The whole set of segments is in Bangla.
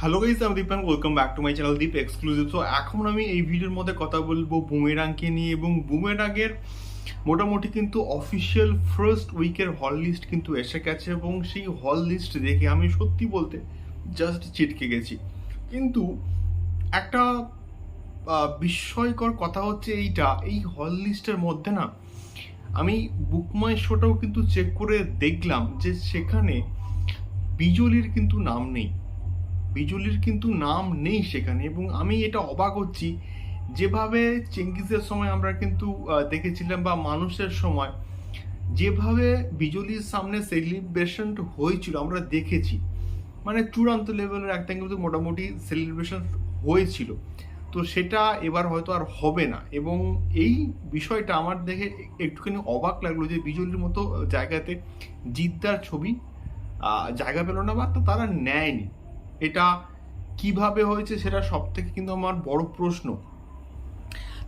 হ্যালো গাইজ আমি Dipan welcome back to my channel Deep exclusive so এখন আমি এই ভিডিওর মধ্যে কথা বলব বুমেরাংকে নিয়ে এবং বুমেরাংয়ের মোটামুটি কিন্তু অফিসিয়াল ফার্স্ট উইকের হল লিস্ট কিন্তু এসে গেছে এবং সেই হল লিস্ট দেখে আমি সত্যি বলতে জাস্ট চিটকে গেছি। কিন্তু একটা বিস্ময়কর কথা হচ্ছে এইটা, এই হল লিস্টের মধ্যে না, আমি বুকমাই শোটাও কিন্তু চেক করে দেখলাম যে সেখানে বিজলির কিন্তু নাম নেই। বিজলির কিন্তু নাম নেই সেখানে এবং আমি এটা অবাক হচ্ছি। যেভাবে চেঙ্গিজের সময় আমরা কিন্তু দেখেছিলাম বা মানুষের সময়, যেভাবে বিজলির সামনে সেলিব্রেশন হয়েছিল, আমরা দেখেছি। মানে চূড়ান্ত লেভেলের একটা কিন্তু মোটামুটি সেলিব্রেশন হয়েছিল। তো সেটা এবার হয়তো আর হবে না এবং এই বিষয়টা আমার দেখে একটুখানি অবাক লাগল যে বিজলির মতো জায়গাতে জিদ্দার ছবি জায়গা পেল না বা তারা নেয়নি। এটা কীভাবে হয়েছে সেটা সব থেকে কিন্তু আমার বড় প্রশ্ন।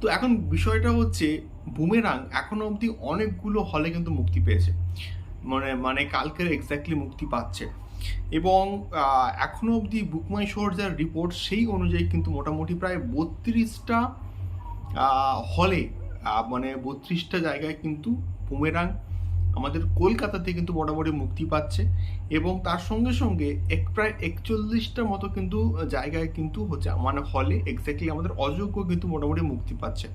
তো এখন বিষয়টা হচ্ছে বুমেরাং এখনও অবধি অনেকগুলো হলে কিন্তু মুক্তি পেয়েছে। মানে মানে কালকের এক্স্যাক্টলি মুক্তি পাচ্ছে। এবং আহ, এখনও অবধি বুকমাই শোর যার রিপোর্ট সেই অনুযায়ী কিন্তু মোটামুটি প্রায় বত্রিশটা হলে মানে বত্রিশটা জায়গায় কিন্তু বুমেরাং আমাদের কলকাতাতে কিন্তু মোটামুটি মুক্তি পাচ্ছে এবং তার সঙ্গে সঙ্গে এক প্রায় একচল্লিশটা মতো কিন্তু জায়গায় কিন্তু হচ্ছে মানে হলে এক্স্যাক্টলি আমাদের অযোগ্য কিন্তু মোটামুটি মুক্তি পাচ্ছে।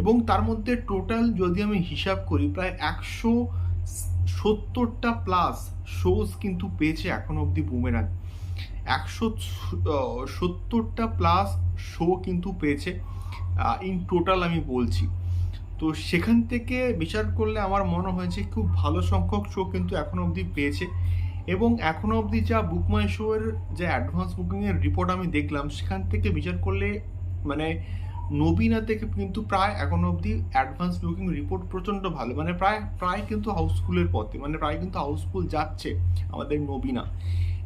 এবং তার মধ্যে টোটাল যদি আমি হিসাব করি প্রায় একশো সত্তরটা প্লাস শোজ কিন্তু পেয়েছে এখন অবধি বুমেরাং একশো সত্তরটা প্লাস শো কিন্তু পেয়েছে ইন টোটাল আমি বলছি। তো সেখান থেকে বিচার করলে আমার মনে হয়েছে খুব ভালো সংখ্যক শো কিন্তু এখনও অবধি পেয়েছে। এবং এখনও অবধি যা বুক মাই শো এর যে অ্যাডভান্স বুকিংয়ের রিপোর্ট আমি দেখলাম, সেখান থেকে বিচার করলে মানে নবীনা থেকে কিন্তু প্রায় এখনও অবধি অ্যাডভান্স বুকিং রিপোর্ট প্রচণ্ড ভালো। মানে প্রায় প্রায় কিন্তু হাউসফুলের পথে। মানে প্রায় কিন্তু হাউসফুল যাচ্ছে আমাদের নবীনা।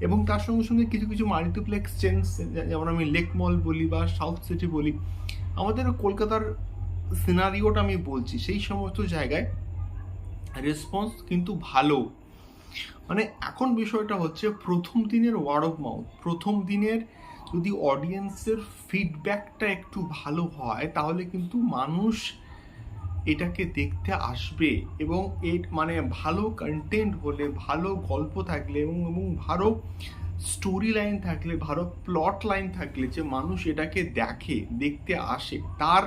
এবং তার সঙ্গে সঙ্গে কিছু কিছু মাল্টিপ্লেক্স চেঞ্জ যেমন আমি লেক মল বলি বা সাউথ সিটি বলি, আমাদের কলকাতার সিনারিওটা আমি বলছি, সেই সমস্ত জায়গায় রেসপন্স কিন্তু ভালো। মানে এখন বিষয়টা হচ্ছে, প্রথম দিনের ওয়ার্ড অফ মাউথ প্রথম দিনের যদি অডিয়েন্সের ফিডব্যাকটা একটু ভালো হয়, তাহলে কিন্তু মানুষ এটাকে দেখতে আসবে এবং এ মানে ভালো কন্টেন্ট হলে, ভালো গল্প থাকলে এবং এবং ভালো স্টোরি লাইন থাকলে, ভালো প্লট লাইন থাকলে যে মানুষ এটাকে দেখে, দেখতে আসে। তার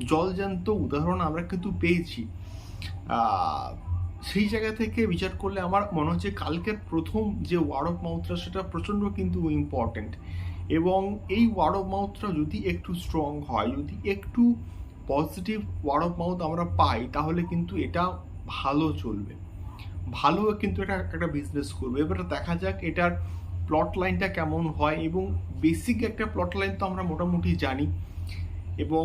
জলজান্ত উদাহরণ আমরা কিন্তু পেয়েছি। সেই জায়গা থেকে বিচার করলে আমার মনে হচ্ছে কালকের প্রথম যে ওয়ার্ড অফ মাউথটা সেটা প্রচণ্ড কিন্তু ইম্পর্ট্যান্ট এবং এই ওয়ার্ড অফ মাউথটা যদি একটু স্ট্রং হয়, যদি একটু পজিটিভ ওয়ার্ড অফ মাউথ আমরা পাই, তাহলে কিন্তু এটা ভালো চলবে। ভালো কিন্তু এটা একটা বিজনেস করবে। এবার দেখা যাক এটার প্লট লাইনটা কেমন হয়। এবং বেসিক একটা প্লট লাইন তো আমরা মোটামুটি জানি। এবং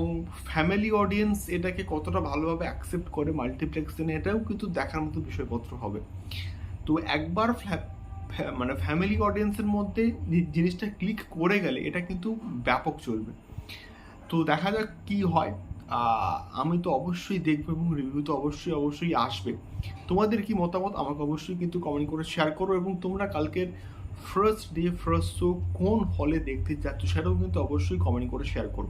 ফ্যামিলি অডিয়েন্স এটাকে কতটা ভালোভাবে অ্যাকসেপ্ট করে মাল্টিপ্লেক্সে এটাও কিন্তু দেখার মতো বিষয়পত্র হবে। তো একবার মানে ফ্যামিলি অডিয়েন্সের মধ্যে জিনিসটা ক্লিক করে গেলে এটা কিন্তু ব্যাপক চলবে। তো দেখা যাক কি হয়। আমি তো অবশ্যই দেখব এবং রিভিউ তো অবশ্যই অবশ্যই আসবে। তোমাদের কি মতামত? আমাকে অবশ্যই কিন্তু কমেন্ট করে শেয়ার করো এবং তোমরা কালকের ফার্স্ট ডে ফার্স্ট শো কোন হলে দেখতে যাচ্ছ সেটাও কিন্তু অবশ্যই কমেন্ট করে শেয়ার করো।